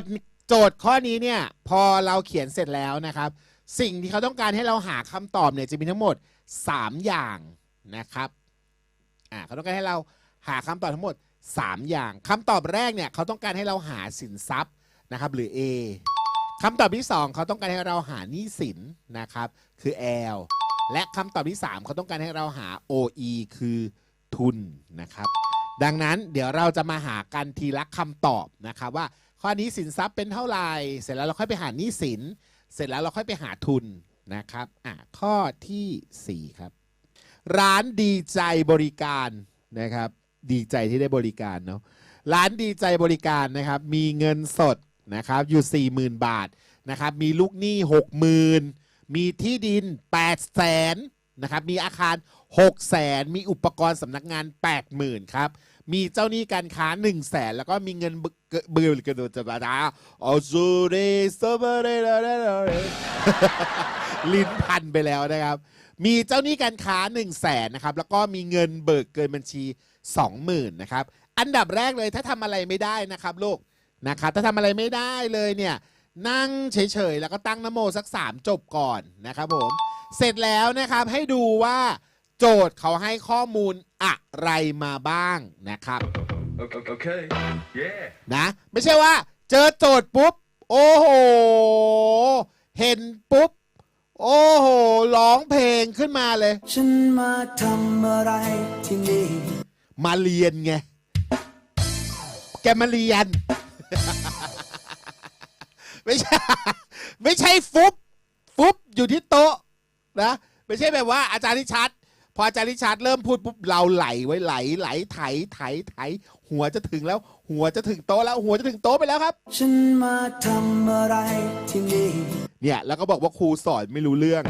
ทย์โจทย์ข้อนี้เนี่ยพอเราเขียนเสร็จแล้วนะครับ สิ่งที่เขาต้องการให้เราหาคำตอบเนี่ยจะมีทั้งหมด 3 อย่างนะครับอ่าเขาต้องการให้เราหาคำตอบทั้งหมด 3 อย่างคำตอบแรกเนี่ยเขาต้องการให้เราหาสินทรัพย์นะครับหรือ A คำตอบที่ 2 เขาต้องการให้เราหาหนี้สินนะครับคือ L และคำตอบที่ 3 เขาต้องการให้เราหา OE คือทุนนะครับ ดังนั้นเดี๋ยวเราจะมาหากันทีละคำตอบนะครับว่า ข้อนี้สินทรัพย์เป็นเท่าไหร่ เสร็จแล้วเราค่อยไปหาหนี้สิน เสร็จแล้วเราค่อยไปหาทุนนะครับอะข้อทีสี่ 4 ครับ ร้านดีใจบริการนะครับ ดีใจที่ได้บริการเนาะร้านดีใจบริการนะครับ มีเงินสดนะครับอยู่ 40,000 บาทนะครับ มีลูกหนี้ 60,000 มีที่ดิน 8 0 0แสนนะครับ มีอาคาร 6 0แสนมีอุปกรณ์สำนักงาน 80,000 ครับ มีเจ้าหนี้การค้า1 0 0 0 0แสนแล้วก็มีเงินเบื่อกระโดดจะบาดาออซูเดสเบเรลิ้นพันไปแล้วนะครับ มีเจ้าหนี้การค้า1 0 0 0 0แสนนะครับ แล้วก็มีเงินเบิกเกินบัญชี 20,000นะครับ อันดับแรกเลยถ้าทำอะไรไม่ได้นะครับลูกนะครับถ้าทำอะไรไม่ได้เลยเนี่ยนั่งเฉยๆ แล้วก็ตั้งนโมสัก 3 จบก่อนนะครับผม เสร็จแล้วนะครับให้ดูว่า โจทย์เขาให้ข้อมูลอะไรมาบ้างนะครับ Okay. okay. Yeah. นะ ไม่ใช่ว่า เจอโจทย์ปุ๊บ โอ้โห เห็นปุ๊บ โอ้โห ร้องเพลงขึ้นมาเลย ฉันมาทำอะไรที่นี่ มาเรียนไง แกมาเรียน ไม่ใช่ ไม่ใช่ฟุบ ฟุบอยู่ที่โต๊ะนะ ไม่ใช่แบบว่าอาจารย์นิชัด พออาจารย์นิชัดเริ่มพูดปุ๊บเราไหลไว้ไหลไหลไถไถไถหัวจะถึงแล้ว หัวจะถึงโต๊ะแล้ว หัวจะถึงโต๊ะไปแล้วครับ ฉันมาทำอะไรที่นี่เนี่ยแล้วก็บอกว่าครูสอนไม่รู้เรื่อง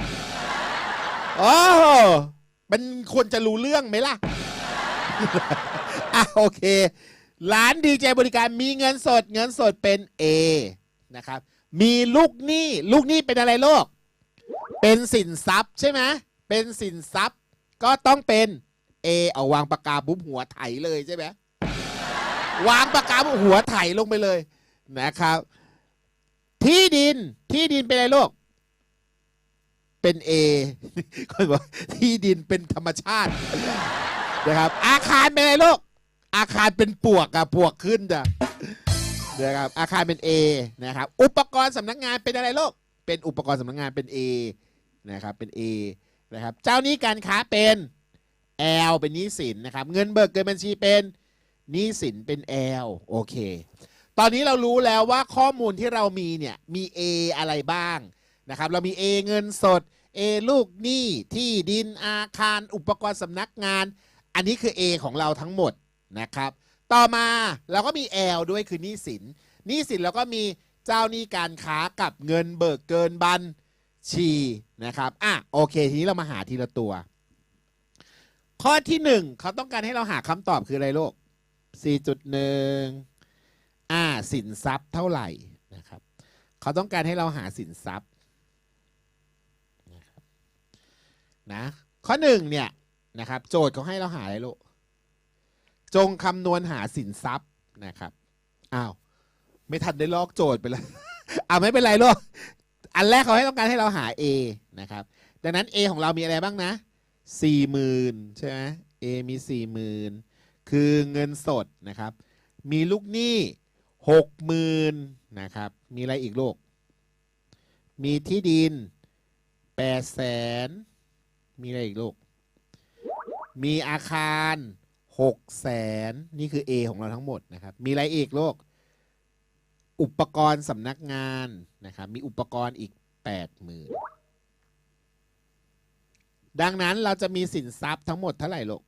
โอ้โหมันควรจะรู้เรื่องไหมล่ะอะโอเค ร้านดีเจบริการมีเงินสด เงินสดเป็น A นะครับ มีลูกหนี้ ลูกหนี้เป็นอะไรโลก เป็นสินทรัพย์ใช่ไหม เป็นสินทรัพย์ ก็ต้องเป็น A เอาวางปากกาปุ๊บหัวไถเลยใช่ไหมวางปากกาปุ๊บหัวไถลงไปเลยนะครับ ที่ดินที่ดินเป็นอะไรลูกเป็น A คนบอกที่ดินเป็นธรรมชาตินะครับ อาคารเป็นอะไรลูกอาคารเป็นปวกอะปวกขึ้นจ้ะนะครับอาคารเป็น A นะครับ อุปกรณ์สำนักงานเป็นอะไรลูกเป็นอุปกรณ์สำนักงานเป็น A นะครับเป็น A นะครับเจ้านี้การค้าเป็น L เป็นหนี้สินนะครับเงินเบิกเกินบัญชีเป็นหนี้สินเป็น L โอเค ตอนนี้เรารู้แล้วว่าข้อมูลที่เรามีเนี่ยมี A อะไรบ้างนะครับเรามี A เงินสด A ลูกหนี้ที่ดินอาคาร อุปกรณ์สำนักงาน อันนี้คือ A ของเราทั้งหมดนะครับ ต่อมาเราก็มี L ด้วยคือหนี้สินหนี้สินเราก็มีเจ้าหนี้การค้ากับเงินเบิกเกินบัญ ชีนะครับอะโอเค ทีนี้เรามาหาทีละตัว ข้อที่หนึ่งเขาต้องการให้เราหาคำตอบคืออะไรลูก4.1อ่าสินทรัพย์เท่าไหร่นะครับเขาต้องการให้เราหาสินทรัพย์นะครับนะข้อหนึ่งเนี่ยนะครับโจทย์เขาให้เราหาอะไรลูกจงคำนวณหาสินทรัพย์นะครับอ้าวไม่ทันได้ลอกโจทย์ไปแล้วอ่าไม่เป็นไรลูก อันแรกเขาให้ต้องการให้เราหา A นะครับ ดังนั้น A ของเรามีอะไรบ้างนะสี่หมื่นใช่ไหม A มีสี่หมื่นคือเงินสดนะครับ มีลูกหนี้หกหมื่นนะครับ มีอะไรอีกลูก มีที่ดินแปดแสนมีอะไรอีกลูก มีอาคารหกแสนนี่คือ A ของเราทั้งหมดนะครับ มีอะไรอีกลูก อุปกรณ์สำนักงานนะครับมีอุปกรณ์อีกแปดหมื่นดังนั้นเราจะมีสินทรัพย์ทั้งหมดเท่าไหร่ลูก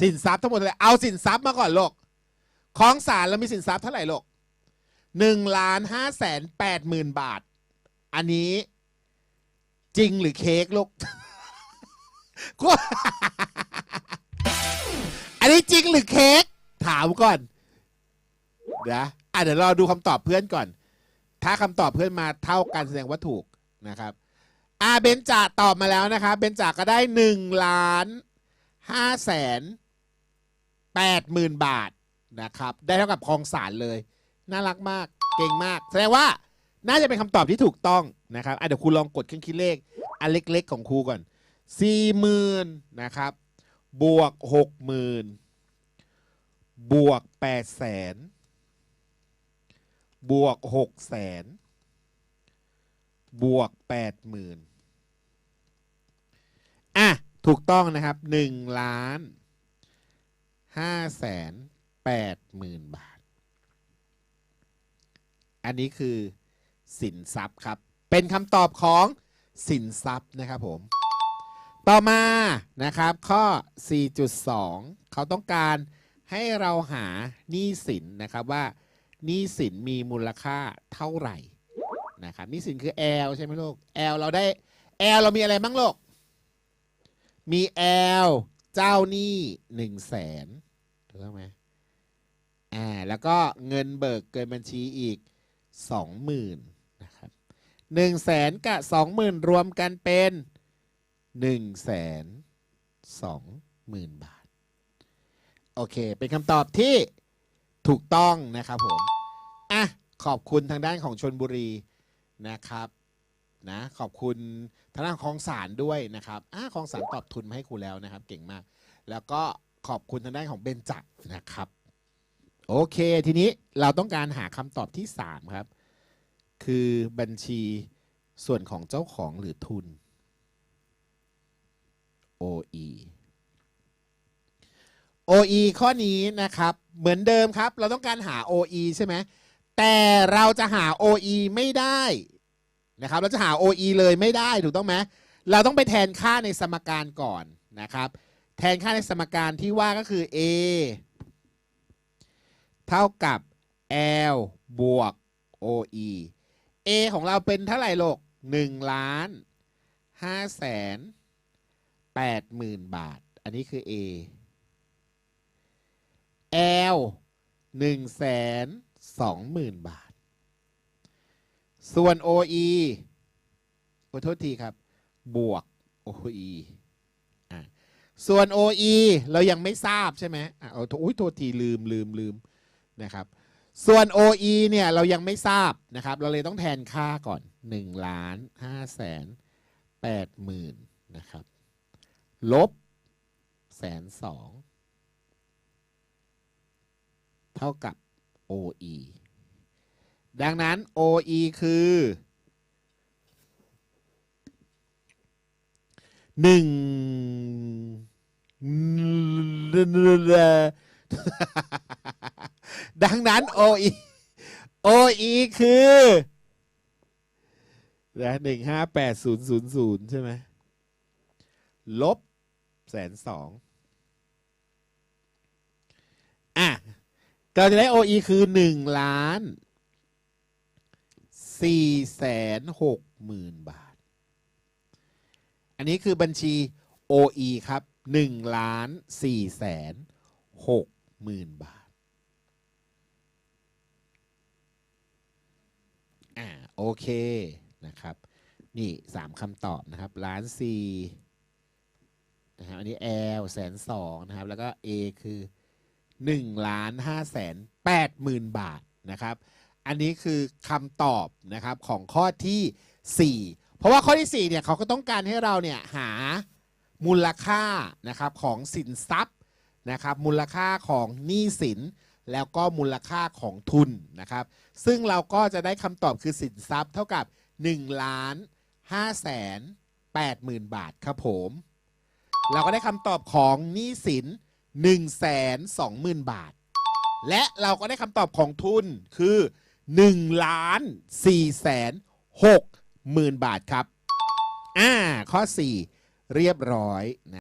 สินทรัพย์ทั้งหมดเท่าไหร่เอาสินทรัพย์มาก่อนลูกของศาลเรามีสินทรัพย์เท่าไหร่ลูกหนึ่งล้านห้าแสนแปดหมื่นบาท อันนี้จริงหรือเค้กลูกอันนี้จริงหรือเค้กถามก่อน เดี๋ยวอะเดี๋ยวรอดูคำตอบเพื่อนก่อน ถ้าคำตอบเพื่อนมาเท่ากันแสดงว่าถูกนะครับอ่าเบนจ่าตอบมาแล้วนะครับเบนจ่าก็ได้หนึ่งล้านห้าแสนแปดหมื่นบาทนะครับ ได้เท่ากับคลองสารเลย น่ารักมากเก่งมาก แสดงว่าน่าจะเป็นคำตอบที่ถูกต้องนะครับอะเดี๋ยวครูลองกดเครื่องคิดเลขอันเล็กๆของครูก่อนสี่หมื่นนะครับ บวกหกหมื่นบวกแปดแสน บวกหกแสนบวกแปดหมื่นอะ ถูกต้องนะครับหนึ่งล้านห้าแสนแปดหมื่นบาท อันนี้คือสินทรัพย์ครับ เป็นคำตอบของสินทรัพย์นะครับผม ต่อมานะครับข้อ 4.2 เขาต้องการให้เราหาหนี้สินนะครับว่า หนี้สินมีมูลค่าเท่าไหร่นะครับหนี้สินคือ L ใช่ไหมลูก L เราได้ L เรามีอะไรบ้างลูก มี L เจ้าหนี้หนึ่งแสนถูกต้องไหมอ่าแล้วก็เงินเบิกเกินบัญชีอีกสองหมื่นนะครับหนึ่งแสนกับสองหมื่นรวมกันเป็นหนึ่งแสนสองหมื่นบาท โอเค เป็นคำตอบที่ถูกต้องนะครับผม อะขอบคุณทางด้านของชนบุรีนะครับนะขอบคุณทางด้านของสารด้วยนะครับอะของสารตอบทุนมาให้ครูแล้วนะครับ เก่งมาก แล้วก็ขอบคุณทางด้านของเบนจักนะครับ โอเค ทีนี้เราต้องการหาคำตอบที่ 3 ครับ คือบัญชีส่วนของเจ้าของหรือทุน OE OE ข้อนี้นะครับ เหมือนเดิมครับ เราต้องการหา OE ใช่ไหม แต่เราจะหา OE ไม่ได้นะครับ เราจะหา OE เลยไม่ได้ถูกต้องไหมเราต้องไปแทนค่าในสมการก่อนนะครับ แทนค่าในสมการที่ว่าก็คือ A เท่ากับ L บวก OE A ของเราเป็นเท่าไหร่โลก1ล้าน5แสน8หมื่นบาท อันนี้คือ A L 1แสน 2หมื่นบาท ส่วน OE ขอโทษทีครับ บวก OE อะส่วน OE เรายังไม่ทราบใช่ไหมอะเอาโอ้ยโทษทีลืมลืมลืมนะครับส่วน OE เนี่ยเรายังไม่ทราบนะครับ เราเลยต้องแทนค่าก่อน1ล้าน5แสน8หมื่นนะครับ ลบแสนสองเท่ากับ OE ดังนั้น OE คือ หนึ่งดังนั้น OE OE คือนะหนึ่งห้าแปดศูนย์ศูนย์ศูนย์ใช่ไหมลบแสนสองอะ เราจะได้ OE คือหนึ่งล้านสี่แสนหกหมื่นบาท อันนี้คือบัญชี OE ครับหนึ่งล้านสี่แสนหกหมื่นบาท อ่า โอเคนะครับ นี่สามคำตอบนะครับล้านสี่นะครับอันนี้ L แสนสองนะครับ แล้วก็ A คือ 1ล้าน5แสน8หมื่นบาทนะครับ อันนี้คือคำตอบนะครับของข้อที่ 4 เพราะว่าข้อที่ 4เนี่ยเขาก็ต้องการให้เราเนี่ยหามูลค่านะครับของสินทรัพย์นะครับมูลค่าของหนี้สินแล้วก็มูลค่าของทุนนะครับ ซึ่งเราก็จะได้คำตอบคือสินทรัพย์เท่ากับ1ล้าน5แสน8หมื่นบาทครับผม เราก็ได้คำตอบของหนี้สิน 1นึ่งแสนสองหมื่นบาท และเราก็ได้คำตอบของทุนคือ1ล้านสี่แสนหกหมื่นบาทครับ อ่า ข้อ 4 เรียบร้อยนะ